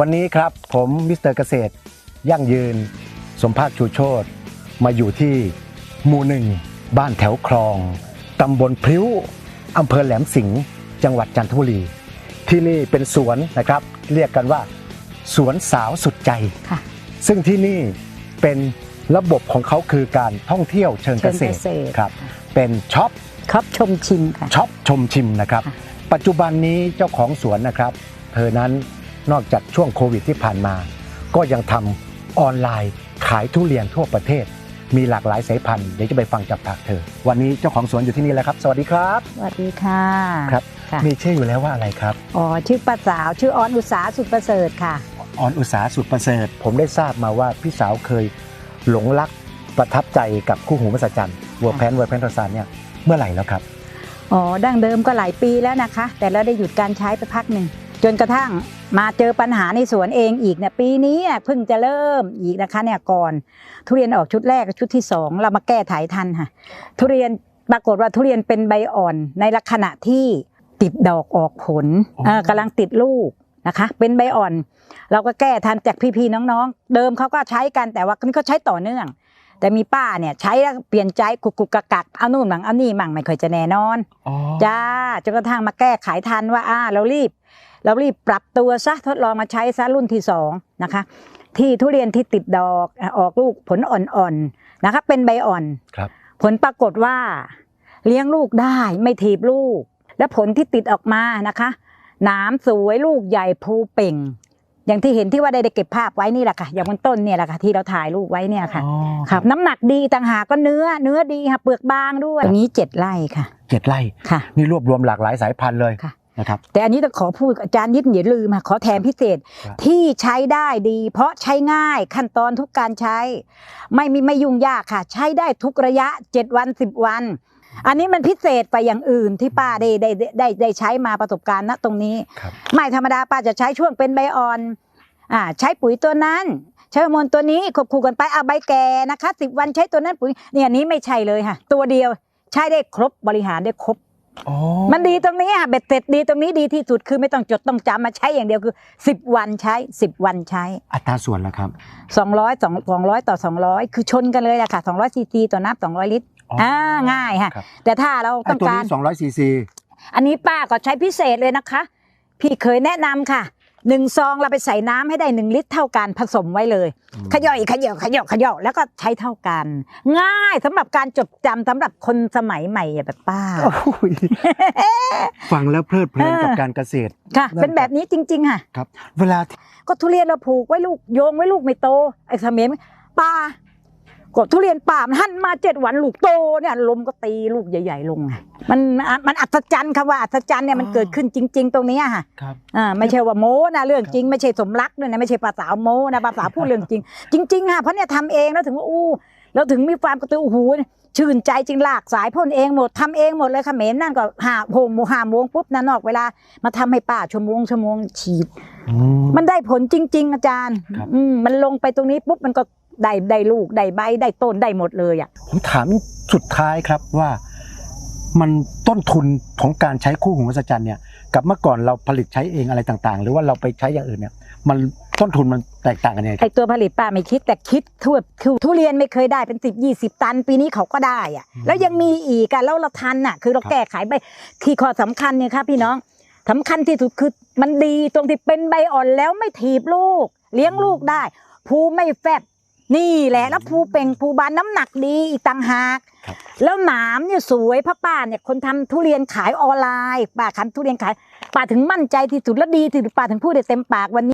วันนี้ครับผมมิสเตอร์เกษตร ยั่งยืน สมภาคชูโชตมาอยู่ที่หมู่หนึ่งบ้านแถวคลองตำบลพริ้วอำเภอแหลมสิงห์จังหวัดจันทบุรี ที่นี่เป็นสวนนะครับ เรียกกันว่า สวนสาวสุดใจ ค่ะ ซึ่งที่นี่เป็นระบบของเขาคือการท่องเที่ยวเชิงเกษตรเชิงเกษตร ครับ เป็นช็อป ครับชมชิมค่ะ ช็อปชมชิมนะครับ ค่ะ ปัจจุบันนี้เจ้าของสวนนะครับ เธอนั้น นอกจากช่วงโควิดที่ผ่านมา ก็ยังทำออนไลน์ขายทุเรียนทั่วประเทศ มีหลากหลายสายพันธุ์เดี๋ยวจะไปฟังจากปากเธอ วันนี้เจ้าของสวนอยู่ที่นี่แล้วครับ สวัสดีครับ สวัสดีค่ะ ครับ ค่ะ มีชื่ออยู่แล้วว่าอะไรครับ อ๋อ ชื่อป้าสาว ชื่อออนอุตสาสุดประเสริฐค่ะ ออนอุตสาสุดประเสริฐ ผมได้ทราบมาว่าพี่สาวเคยหลงรักประทับใจกับคู่หูมหัศจรรย์วัวแพนวัวแพนทอซานเนี่ยเมื่อไหร่แล้วครับ อ๋อ ดั้งเดิมก็หลายปีแล้วนะคะ แต่เราได้หยุดการใช้ไปพักหนึ่ง จนกระทั่ง มาเจอปัญหาในสวนเองอีกเนี่ยปีนี้อะเพิ่งจะเริ่มอีกนะคะเนี่ยก่อน ทุเรียนออกชุดแรกกับชุดที่สองเรามาแก้ไถทันค่ะ ทุเรียนปรากฏว่าทุเรียนเป็นใบอ่อนในลักษณะที่ติดดอกออกผลอ๋อเออกำลังติดลูกนะคะ เป็นใบอ่อน เราก็แก้ทันจากพี่ๆน้องๆ เดิมเขาก็ใช้กันแต่ว่านี่เขาใช้ต่อเนื่อง แต่มีป้าเนี่ยใช้แล้วเปลี่ยนใจกุกกุกกักกักเอานู่นมั่งเอานี่มั่งไม่ค่อยจะแน่นอนอ๋อจ้าจนกระทั่งมาแก้ไขทันว่าอ่าเรารีบ เรารีบปรับตัวซะทดลองมาใช้ซะรุ่นที่สองนะคะที่ทุเรียนที่ติดดอกอะออกลูกผลอ่อนๆนะคะเป็นใบอ่อนครับ ผลปรากฏว่าเลี้ยงลูกได้ไม่ถีบลูก และผลที่ติดออกมานะคะหนามสวยลูกใหญ่ภูเป่ง อย่างที่เห็นที่ว่าได้ได้เก็บภาพไว้นี่แหละค่ะ อย่างบนต้นเนี่ยแหละค่ะที่เราถ่ายรูปไว้เนี่ยค่ะอ๋อครับน้ำหนักดีต่างหากก็เนื้อเนื้อดีค่ะเปลือกบางด้วยตรงนี้เจ็ดไร่ค่ะเจ็ดไร่ค่ะ นี่รวบรวมหลากหลายสายพันธุ์เลยค่ะ นะครับแต่อันนี้ต้องขอพูดอาจารย์ยิดอย่าลืมค่ะขอแถมพิเศษครับที่ใช้ได้ดี เพราะใช้ง่ายขั้นตอนทุกการใช้ ไม่มีไม่ยุ่งยากค่ะ ใช้ได้ทุกระยะ7วัน10วัน อันนี้มันพิเศษไปอย่างอื่นที่ป้าได้ได้ได้ได้ได้ใช้มาประสบการณ์ณตรงนี้ครับไม่ธรรมดาป้าจะใช้ช่วงเป็นใบอ่อนอ่าใช้ปุ๋ยตัวนั้นใช้ฮอร์โมนตัวนี้ควบคู่กันไปเอาใบแก่นะคะสิบวันใช้ตัวนั้นปุ๋ยเนี่ยอันนี้ไม่ใช่เลยค่ะ ตัวเดียวใช้ได้ครบบริหารได้ครบอ๋อ มันดีตรงนี้อะเบ็ดเสร็จดีตรงนี้ดีที่สุดคือไม่ต้องจดต้องจำมาใช้อย่างเดียวคือ 10 วันใช้ 10 วันใช้ อัตราส่วนละครับ 200 2 200 ต่อ 200 คือชนกันเลยแหละค่ะ200ซีซีต่อน้ำ200 ลิตรอ๋ออ่อ่าง่ายค่ะครับแต่ถ้าเราไอ้ต้องตัวการนี้200ซีซีอันนี้ป้าก็ใช้พิเศษเลยนะคะ พี่เคยแนะนำค่ะ หนึ่งซองเราไปใส่น้ำให้ได้หนึ่งลิตรเท่ากันผสมไว้เลย ขย่อยขย่อยขย่อยขย่อยแล้วก็ใช้เท่ากัน ง่ายสำหรับการจดจำสำหรับคนสมัยใหม่แบบป้าโอ้ยฟังแล้วเพลิดเพลินเออกับการเกษตรค่ะ เป็นแบบนี้จริง ๆ ค่ะ ครับ เวลาที่ก็ทุเรียนเราผูกไว้ลูกโยงไว้ลูกไม่โตไอ้เขมรป่า ก็ทุเรียนป่ามันหันมาเจ็ดวันลูกโตเนี่ยลมก็ตีลูกใหญ่ ๆ ลงไงมันมันอัศจรรย์คำว่าอัศจรรย์เนี่ยมันเกิดขึ้นจริง ๆ ตรงเนี้ยค่ะครับอ่าไม่ใช่ว่าโม้นะเรื่องจริงไม่ใช่สมรักด้วยนะไม่ใช่ภาษาโม้นะภาษาพูดเรื่องจริง จริงๆค่ะเพราะเนี่ยทำเองแล้วถึงว่าอู้แล้วถึงมีความกระตือรือหูชื่นใจจริงลากสายพ่นเองหมดทำเองหมดเลยเขมรนั่นก็ห้าโมงห้าโมงปุ๊บนั่นนอกเวลามาทำให้ป้าชั่วโมงชั่วโมงฉีดอืมมันได้ผลจริง ๆ อาจารย์ครับอืมมันลงไปตรงนี้ปุ๊บมันก็ ได้ได้ลูกได้ใบได้ต้นได้หมดเลยอะผมถามสุดท้ายครับว่ามันต้นทุนของการใช้คู่หูมหัศจรรย์เนี่ยกับเมื่อก่อนเราผลิตใช้เองอะไรต่างๆ หรือว่าเราไปใช้อย่างอื่นเนี่ย มันต้นทุนมันแตกต่างกันยังไงคไอรับตัวผลิตป้าไม่คิดแต่คิดทั่วคือทุเรียนไม่เคยได้เป็นสิบยี่สิบตัน ปีนี้เขาก็ได้อะอืมแล้วยังมีอีกอะแล้วเราทันอะ คือเราครับแก้ไขใบที่ข้อสำคัญเนี่ยครับพี่น้องสำคัญที่สุดคือมันดีตรงที่เป็นใบอ่อนแล้วไม่ถีบลูก เลี้ยงลูกได้ภูไม่แฟบ นี่แหละแล้วภูเป่งภูบานน้ำหนักดีอีกต่างหาก ครับแล้วหนามเนี่ยสวยพระป้าเนี่ยคนทำทุเรียนขายออนไลน์ป้าคันทุเรียนขายป้าถึงมั่นใจที่สุดและดีที่สุดป้าถึงพูดได้เต็มปากวันนี้